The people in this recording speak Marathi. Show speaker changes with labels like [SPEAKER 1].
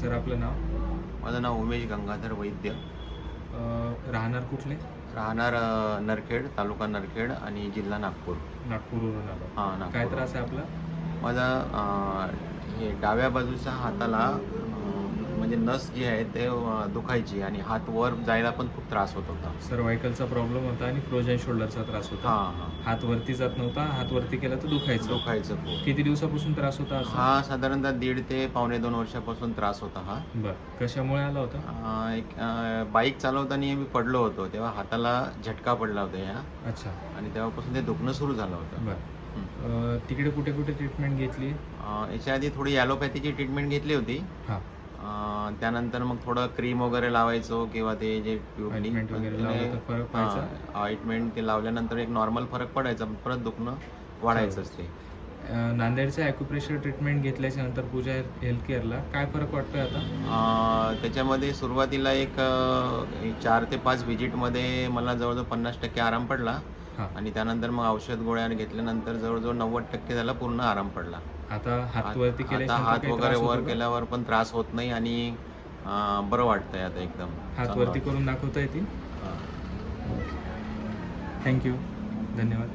[SPEAKER 1] सर आपलं नाव?
[SPEAKER 2] माझं नाव उमेश गंगाधर वैद्य.
[SPEAKER 1] अ, राहणार कुठले?
[SPEAKER 2] राहणार अ, नरखेड तालुका नरखेड आणि जिल्हा नागपूर.
[SPEAKER 1] नागपूरवरून आलो.
[SPEAKER 2] हां
[SPEAKER 1] काय
[SPEAKER 2] नागपूर
[SPEAKER 1] त्रास आहे आपला?
[SPEAKER 2] माझा अ, हे डाव्या बाजूच्या हाताला म्हणजे नस जी आहे ते दुखायची आणि हात वर जायला पण खूप त्रास होत होता.
[SPEAKER 1] सर्वायकलचा प्रॉब्लेम होता आणि फ्रोजन शोल्डरचा त्रास होता.
[SPEAKER 2] हां हां.
[SPEAKER 1] हात वरती जात नव्हता हात वरती केला तर दुखायचं.
[SPEAKER 2] दुखायचं खूप.
[SPEAKER 1] किती दिवसापासून त्रास होता असं?
[SPEAKER 2] हा साधारणतः दीड ते पावणे दोन वर्षापासून त्रास होता हा.
[SPEAKER 1] बर. कशामुळे आला होता?
[SPEAKER 2] अ, एक अ, बाईक चालवताना मी पडलो होतो तेव्हा हाताला झटका पडला होता ह्या
[SPEAKER 1] अच्छा.
[SPEAKER 2] आणि तेव्हापासून ते दुखणं सुरू झालं होतं.
[SPEAKER 1] बर. अ, तिकडे कुठे कुठे ट्रीटमेंट घेतली?
[SPEAKER 2] अ, याच्या आधी थोडी ॲलोपॅथीची ट्रीटमेंट घेतली होती.
[SPEAKER 1] हां.
[SPEAKER 2] त्यानंतर मग थोडं क्रीम वगैरे लावायचो किंवा ते जे
[SPEAKER 1] फरक व्हायचा?
[SPEAKER 2] ऑइंटमेंट ते लावल्यानंतर एक नॉर्मल फरक पडायचा परत दुखणं वाढायचंच ते.
[SPEAKER 1] अ, नांदेडचं ॲक्युप्रेशर ट्रीटमेंट घेतल्याच्या नंतर पूजा हेल्थ केअरला काय फरक वाटतोय आता?
[SPEAKER 2] त्याच्यामध्ये सुरुवातीला एक चार ते पाच व्हिजिटमध्ये मला जवळजवळ पन्नास टक्के आराम पडला. आणि त्यानंतर मग औषध गोळ्या घेतल्यानंतर जवळजवळ नव्वद टक्के त्याला पूर्ण आराम पडला.
[SPEAKER 1] आता हात वरती
[SPEAKER 2] आता हात वगैरे वर? केल्यावर पण त्रास होत नाही आणि बरं वाटतंय आता एकदम.
[SPEAKER 1] हात वरती करून दाखवता येतील. थँक्यू धन्यवाद.